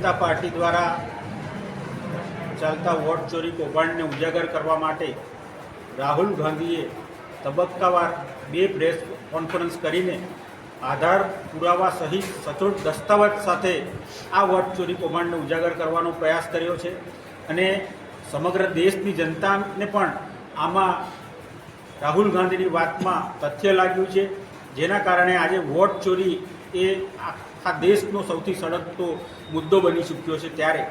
જનતા party દ્વારા ચાલતા vote ચોરી કૌભાંડને ઉજાગર કરવા માટે રાહુલ ગાંધીએ તબક્કાવાર બે પ્રેસ કોન્ફરન્સ કરીને આધાર પુરાવા સહિત સચોટ દસ્તાવેજ સાથે આ વોટ ચોરી કૌભાંડને ઉજાગર કરવાનો પ્રયાસ કર્યો છે અને સમગ્ર દેશની જનતાને પણ આમાં રાહુલ ગાંધીની વાતમાં તથ્ય લાગ્યું છે. જેના કારણે આજે વોટ ચોરી એ આખા દેશનો સૌથી સળગતો મુદ્દો બની ચૂક્યો છે ત્યારે.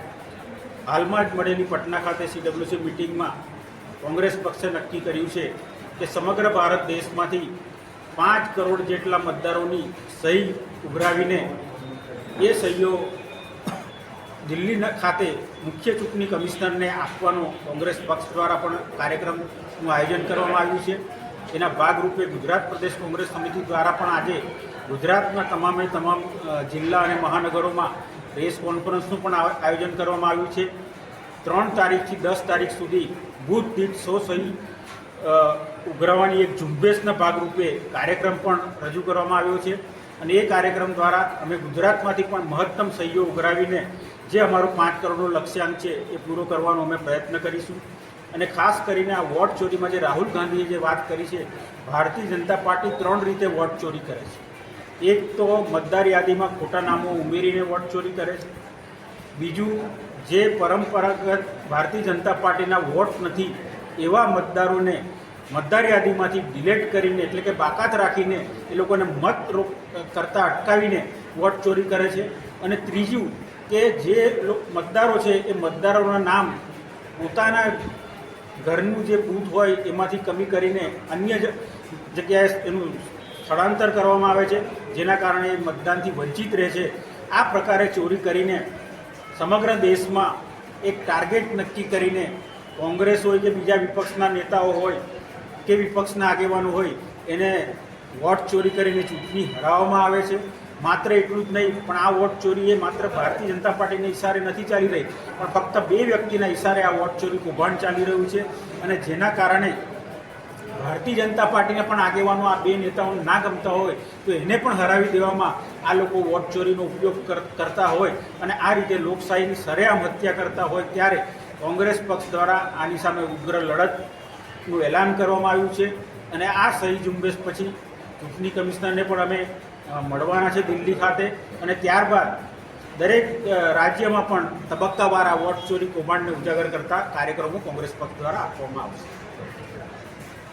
હાલમાં જ મળેલી પટના ખાતે સીડબ્લ્યુસી મિટિંગમાં કોંગ્રેસ પક્ષે નક્કી કર્યું છે કે સમગ્ર ભારત દેશમાંથી પાંચ કરોડ જેટલા મતદારોની સહી ઉભરાવીને એ સહીઓ દિલ્હી ખાતે મુખ્ય ચૂંટણી કમિશનરને આપવાનો કોંગ્રેસ પક્ષ દ્વારા પણ કાર્યક્રમનું આયોજન કરવામાં આવ્યું છે. એના ભાગરૂપે ગુજરાત પ્રદેશ કોંગ્રેસ સમિતિ દ્વારા પણ આજે ગુજરાતના તમામે તમામ જિલ્લા અને મહાનગરોમાં પ્રેસ કોન્ફરન્સનું પણ આયોજન કરવામાં આવ્યું છે. ત્રણ તારીખથી દસ તારીખ સુધી બુથ દીઠ સો સહી ઉઘરાવવાની એક ઝુંબેશના ભાગરૂપે કાર્યક્રમ પણ રજૂ કરવામાં આવ્યો છે. અને એ કાર્યક્રમ દ્વારા અમે ગુજરાતમાંથી પણ મહત્તમ સહીઓ ઉઘરાવીને જે અમારું પાંચ કરોડનો લક્ષ્યાંક છે એ પૂરો કરવાનો અમે પ્રયત્ન કરીશું. અને ખાસ કરીને આ વોટ ચોરીમાં જે રાહુલ ગાંધીએ જે વાત કરી છે, ભારતીય જનતા પાર્ટી ત્રણ રીતે વોટ ચોરી કરે છે. એક તો મતદાર યાદીમાં ખોટા નામો ઉમેરીને વોટ ચોરી કરે છે. બીજું, જે પરંપરાગત ભારતીય જનતા પાર્ટીના વોટ નથી, એવા મતદારોને મતદાર યાદીમાંથી ડિલેટ કરીને, એટલે કે બાકાત રાખીને, એ લોકોને મત રોક, કરતા અટકાવીને વોટ ચોરી કરે છે. અને ત્રીજું કે જે મતદારો છે, એ મતદારોના નામ પોતાના ઘરનું જે ભૂત હોય એમાંથી કમી કરીને અન્ય જગ્યાએ એનું સ્થળાંતર કરવામાં આવે છે, જેના કારણે મતદાનથી વંચિત રહે છે. આ પ્રકારે ચોરી કરીને સમગ્ર દેશમાં એક ટાર્ગેટ નક્કી કરીને કોંગ્રેસ હોય કે બીજા વિપક્ષના નેતાઓ હોય કે વિપક્ષના આગેવાનો હોય, એને વોટ ચોરી કરીને ચૂંટણી હરાવવામાં આવે છે. માત્ર એટલું જ નહીં, પણ આ વોટ ચોરી એ માત્ર ભારતીય જનતા પાર્ટીના ઇશારે નથી ચાલી રહી, પણ ફક્ત બે વ્યક્તિના ઇશારે આ વોટ ચોરી કૌભાંડ ચાલી રહ્યું છે અને જેના કારણે ભારતીય જનતા પાર્ટીને પણ આગેવાનો આ બે નેતાઓને ના ગમતા હોય, તો એને પણ હરાવી દેવામાં આ લોકો વોટ ચોરીનો ઉપયોગ કર- કરતા હોય અને આ રીતે લોકશાહીની સરેઆમ હત્યા કરતા હોય ત્યારે કોંગ્રેસ પક્ષ દ્વારા આની સામે ઉગ્ર લડતનું એલાન કરવામાં આવ્યું છે અને આ સહી ઝુંબેશ પછી ચૂંટણી કમિશનરને પણ અમે મળવાના છે દિલ્હી ખાતે. અને ત્યારબાદ દરેક રાજ્યમાં પણ તબક્કાવાર આ વોટ ચોરી કૌભાંડને ઉજાગર કરતા કાર્યક્રમો કોંગ્રેસ પક્ષ દ્વારા આપવામાં આવશે.